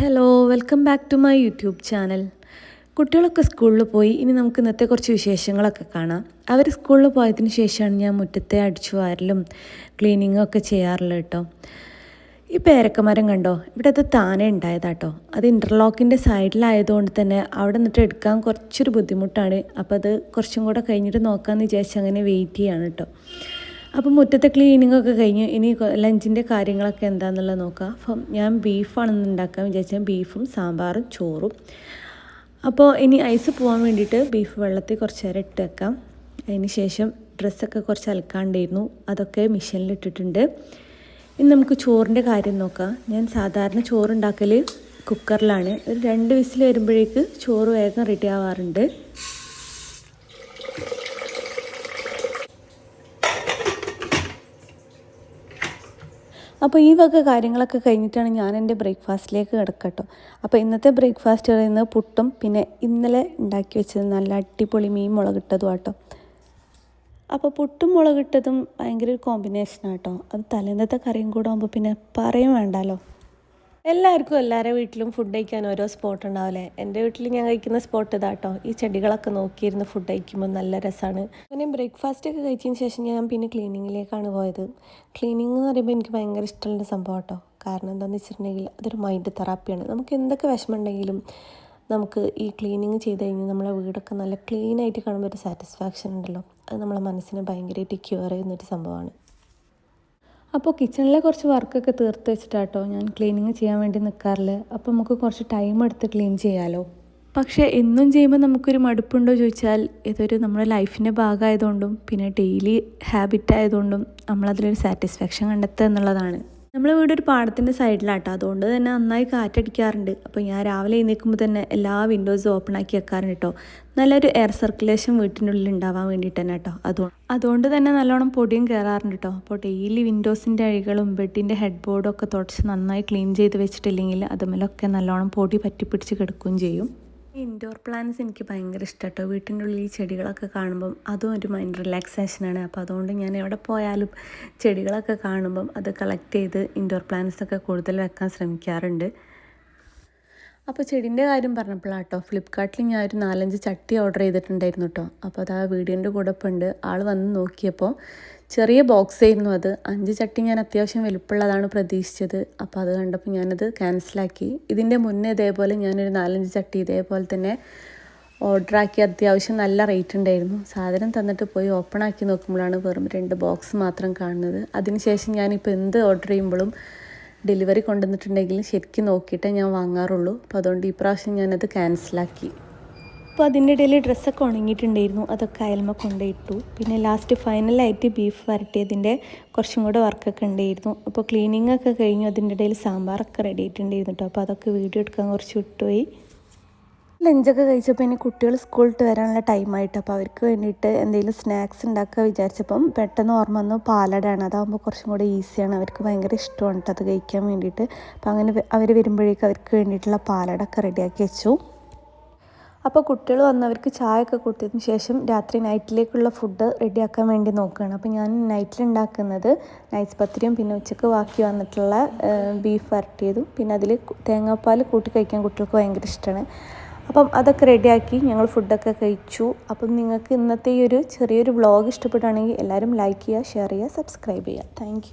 Hello welcome back to my YouTube channel കുട്ടികളൊക്കെ സ്കൂളിൽ പോയി ഇനി നമുക്ക് ഇന്നത്തെ കുറച്ച് വിശേഷങ്ങളൊക്കെ കാണാം. അവർ സ്കൂളിൽ പോയതിന് ശേഷമാണ് ഞാൻ മുറ്റത്തെ അടിച്ചു വാരലും ക്ലീനിങ്ങും ഒക്കെ ചെയ്യാറുള്ളത് കേട്ടോ. ഈ പേരക്കമരം കണ്ടോ? ഇവിടെ അത് താനെ ഉണ്ടായതാട്ടോ. അത് ഇന്റർലോക്കിന്റെ സൈഡിലായതുകൊണ്ട് തന്നെ അവിടെ നിന്നിട്ട് എടുക്കാൻ കുറച്ചൊരു ബുദ്ധിമുട്ടാണ്. അപ്പോൾ അത് കുറച്ചും കൂടെ കഴിഞ്ഞിട്ട് നോക്കാമെന്ന് വിചാരിച്ച് അങ്ങനെ വെയിറ്റ് ചെയ്യാണ് കേട്ടോ. അപ്പം മുറ്റത്തെ ക്ലീനിങ് ഒക്കെ കഴിഞ്ഞ് ഇനി ലഞ്ചിന്റെ കാര്യങ്ങളൊക്കെ എന്താണെന്നുള്ളത് നോക്കാം. അപ്പം ഞാൻ ബീഫാണെന്ന് ഉണ്ടാക്കാൻ വിചാരിച്ചാൽ ബീഫും സാമ്പാറും ചോറും. അപ്പോൾ ഇനി ഐസ് പോകാൻ വേണ്ടിയിട്ട് ബീഫ് വെള്ളത്തിൽ കുറച്ച് നേരം ഇട്ട് വെക്കാം. അതിന് ശേഷം ഡ്രസ്സൊക്കെ കുറച്ച് അലക്കാണ്ടായിരുന്നു. അതൊക്കെ മെഷീനിൽ ഇട്ടിട്ടുണ്ട്. ഇനി നമുക്ക് ചോറിന്റെ കാര്യം നോക്കാം. ഞാൻ സാധാരണ ചോറുണ്ടാക്കൽ കുക്കറിലാണ് ഒരു രണ്ട് വിസിൽ വരുമ്പോഴേക്ക് ചോറ് വേഗം റെഡി ആവാറുണ്ട്. അപ്പോൾ ഈ വക കാര്യങ്ങളൊക്കെ കഴിഞ്ഞിട്ടാണ് ഞാൻ എന്റെ ബ്രേക്ക്ഫാസ്റ്റിലേക്ക് കിടക്കട്ടോ. അപ്പോൾ ഇന്നത്തെ ബ്രേക്ക്ഫാസ്റ്റ് പറയുന്നത് പുട്ടും പിന്നെ ഇന്നലെ ഉണ്ടാക്കി വെച്ചത് നല്ല അടിപൊളി മീൻ മുളകിട്ടതും ആട്ടോ. അപ്പോൾ പുട്ടും മുളകിട്ടതും ഭയങ്കര ഒരു കോമ്പിനേഷനാണ് കേട്ടോ. അത് തലേന്നത്തെ കറിയും കൂടെ ആകുമ്പോൾ പിന്നെ പറയും വേണ്ടല്ലോ എല്ലാവർക്കും എല്ലാവരുടെ വീട്ടിലും ഫുഡ് കഴിക്കാൻ ഓരോ സ്പോട്ട് ഉണ്ടാവില്ലേ എന്റെ വീട്ടിൽ ഞാൻ കഴിക്കുന്ന സ്പോട്ട് ഇതാട്ടോ ഈ ചെടികളൊക്കെ നോക്കിയിരുന്ന് ഫുഡ് കഴിക്കുമ്പോൾ നല്ല രസമാണ് അങ്ങനെ ബ്രേക്ക്ഫാസ്റ്റ് ഒക്കെ കഴിച്ചതിന് ശേഷം ഞാൻ പിന്നെ ക്ലീനിങ്ങിലേക്കാണ് പോയത്. ക്ലീനിങ് എന്ന് പറയുമ്പോൾ എനിക്ക് ഭയങ്കര ഇഷ്ടമുള്ള സംഭവം കേട്ടോ കാരണം എന്താണെന്ന് വെച്ചിട്ടുണ്ടെങ്കിൽ അതൊരു മൈൻഡ് തെറാപ്പിയാണ് നമുക്ക് എന്തൊക്കെ വിഷമമുണ്ടെങ്കിലും നമുക്ക് ഈ ക്ലീനിങ് ചെയ്ത് കഴിഞ്ഞാൽ നമ്മളെ വീടൊക്കെ നല്ല ക്ലീനായിട്ട് കാണുമ്പോൾ ഒരു സാറ്റിസ്ഫാക്ഷൻ ഉണ്ടല്ലോ. അത് നമ്മളെ മനസ്സിനെ ഭയങ്കരമായിട്ട് ക്യൂർ ചെയ്യുന്നൊരു സംഭവമാണ്. അപ്പോൾ കിച്ചണിലെ കുറച്ച് വർക്കൊക്കെ തീർത്ത് വെച്ചിട്ടാട്ടോ ഞാൻ ക്ലീനിങ് ചെയ്യാൻ വേണ്ടി നിൽക്കാറില്ല അപ്പോൾ നമുക്ക് കുറച്ച് ടൈം എടുത്ത് ക്ലീൻ ചെയ്യാമല്ലോ പക്ഷേ എന്നും ചെയ്യുമ്പോൾ നമുക്കൊരു മടുപ്പുണ്ടോ ചോദിച്ചാൽ ഇതൊരു നമ്മുടെ ലൈഫിന്റെ ഭാഗമായതുകൊണ്ടും പിന്നെ ഡെയിലി ഹാബിറ്റ് ആയതുകൊണ്ടും നമ്മളതിലൊരു സാറ്റിസ്ഫാക്ഷൻ കണ്ടെത്തുക എന്നുള്ളതാണ്. നമ്മളെ വീട് ഒരു പാടത്തിന്റെ സൈഡിലാട്ടോ. അതുകൊണ്ട് തന്നെ നന്നായി കാറ്റടിക്കാറുണ്ട്. അപ്പോൾ ഞാൻ രാവിലെ എഴുന്നേൽക്കുമ്പോൾ തന്നെ എല്ലാ വിൻഡോസും ഓപ്പൺ ആക്കി വെക്കാറുണ്ട് കേട്ടോ നല്ലൊരു എയർ സർക്കുലേഷൻ വീട്ടിനുള്ളിൽ ഉണ്ടാവാൻ വേണ്ടിയിട്ട് തന്നെ കേട്ടോ അതുകൊണ്ട് അതുകൊണ്ട് തന്നെ നല്ലോണം പൊടിയും കയറാറുണ്ട് കേട്ടോ അപ്പോൾ ഡെയിലി വിൻഡോസിന്റെ അഴികളും ബെഡിന്റെ ഹെഡ് ബോർഡും ഒക്കെ തുടച്ച് നന്നായി ക്ലീൻ ചെയ്ത് വെച്ചിട്ടില്ലെങ്കിൽ അതുമേലൊക്കെ നല്ലോണം പൊടി പറ്റിപ്പിടിച്ച് കിടക്കുകയും ചെയ്യും. ഇൻഡോർ പ്ലാന്റ്സ് എനിക്ക് ഭയങ്കര ഇഷ്ടം കേട്ടോ വീട്ടിന്റെ ഉള്ളിൽ ഈ ചെടികളൊക്കെ കാണുമ്പം അതും ഒരു മൈൻഡ് റിലാക്സേഷനാണ് അപ്പോൾ അതുകൊണ്ട് ഞാൻ എവിടെ പോയാലും ചെടികളൊക്കെ കാണുമ്പം അത് കളക്ട് ചെയ്ത് ഇൻഡോർ പ്ലാന്റ്സൊക്കെ കൂടുതൽ വെക്കാൻ ശ്രമിക്കാറുണ്ട്. അപ്പോൾ ചെടീന്റെ കാര്യം പറഞ്ഞപ്പോഴാണ് കേട്ടോ ഫ്ലിപ്കാർട്ടിൽ ഞാൻ ഒരു നാലഞ്ച് ചട്ടി ഓർഡർ ചെയ്തിട്ടുണ്ടായിരുന്നു കേട്ടോ. അപ്പോൾ അത് ആ വീഡിയോന്റെ കൂടെ ഉണ്ട്. ആൾ വന്ന് നോക്കിയപ്പോൾ ചെറിയ ബോക്സ് ആയിരുന്നു അത്. അഞ്ച് ചട്ടി ഞാൻ അത്യാവശ്യം വലുപ്പമുള്ളതാണ് പ്രതീക്ഷിച്ചത്. അപ്പോൾ അത് കണ്ടപ്പോൾ ഞാനത് ക്യാൻസലാക്കി. ഇതിന്റെ മുന്നേ ഇതേപോലെ ഞാനൊരു നാലഞ്ച് ചട്ടി ഇതേപോലെ തന്നെ ഓർഡറാക്കി അത്യാവശ്യം നല്ല റേറ്റ് ഉണ്ടായിരുന്നു. സാധനം തന്നിട്ട് പോയി ഓപ്പൺ ആക്കി നോക്കുമ്പോഴാണ് വെറും രണ്ട് ബോക്സ് മാത്രം കാണുന്നത്. അതിനുശേഷം ഞാനിപ്പോൾ എന്ത് ഓർഡർ ചെയ്യുമ്പോഴും ഡെലിവറി കൊണ്ടുവന്നിട്ടുണ്ടെങ്കിൽ ശരിക്കും നോക്കിയിട്ടേ ഞാൻ വാങ്ങാറുള്ളൂ. അപ്പോൾ അതുകൊണ്ട് ഈ പ്രാവശ്യം ഞാനത് ക്യാൻസലാക്കി. അപ്പോൾ അതിന്റെ ഇടയിൽ ഡ്രസ്സൊക്കെ ഉണങ്ങിയിട്ടുണ്ടായിരുന്നു. അതൊക്കെ അയൽമ കൊണ്ടുപോയിട്ടു. പിന്നെ ലാസ്റ്റ് ഫൈനലായിട്ട് ബീഫ് വരട്ടിയതിന്റെ കുറച്ചും കൂടെ വർക്കൊക്കെ ഉണ്ടായിരുന്നു. അപ്പോൾ ക്ലീനിങ് ഒക്കെ കഴിഞ്ഞു. അതിന്റെ ഇടയിൽ സാമ്പാറൊക്കെ റെഡി ആയിട്ടുണ്ടായിരുന്നു കേട്ടോ അപ്പോൾ അതൊക്കെ വീഡിയോ എടുക്കാൻ കുറച്ച് വിട്ടുപോയി. ലഞ്ചൊക്കെ കഴിച്ചപ്പോൾ ഇനി കുട്ടികൾ സ്കൂളിട്ട് വരാനുള്ള ടൈമായിട്ട് അപ്പോൾ അവർക്ക് വേണ്ടിയിട്ട് എന്തെങ്കിലും സ്നാക്സ് ഉണ്ടാക്കുക വിചാരിച്ചപ്പം പെട്ടെന്ന് ഓർമ്മ വന്നു പാലടാണ് അതാകുമ്പോൾ കുറച്ചും കൂടെ ഈസിയാണ് അവർക്ക് ഭയങ്കര ഇഷ്ടമാണ് അത് കഴിക്കാൻ വേണ്ടിയിട്ട്. അപ്പോൾ അങ്ങനെ അവർ വരുമ്പോഴേക്കും അവർക്ക് വേണ്ടിയിട്ടുള്ള പാലടൊക്കെ റെഡിയാക്കി വെച്ചു. അപ്പോൾ കുട്ടികൾ വന്നവർക്ക് ചായ ഒക്കെ കൊടുത്തതിന് ശേഷം രാത്രി നൈറ്റിലേക്കുള്ള ഫുഡ് റെഡിയാക്കാൻ വേണ്ടി നോക്കുകയാണ്. അപ്പോൾ ഞാൻ നൈറ്റിൽ ഉണ്ടാക്കുന്നത് നൈസ് പത്തിരിയും പിന്നെ ഉച്ചയ്ക്ക് ബാക്കി വന്നിട്ടുള്ള ബീഫ് വരട്ടിയതും പിന്നെ അതിൽ തേങ്ങാപ്പാൽ കൂട്ടി കഴിക്കാൻ കുട്ടികൾക്ക് ഭയങ്കര ഇഷ്ടമാണ്. അപ്പം അതൊക്കെ റെഡിയാക്കി ഞങ്ങൾ ഫുഡൊക്കെ കഴിച്ചു. അപ്പം നിങ്ങൾക്ക് ഇന്നത്തെ ഈ ഒരു ചെറിയൊരു വ്ളോഗ് ഇഷ്ടപ്പെടുകയാണെങ്കിൽ എല്ലാവരും ലൈക്ക് ചെയ്യുക ഷെയർ ചെയ്യുക സബ്സ്ക്രൈബ് ചെയ്യുക. താങ്ക്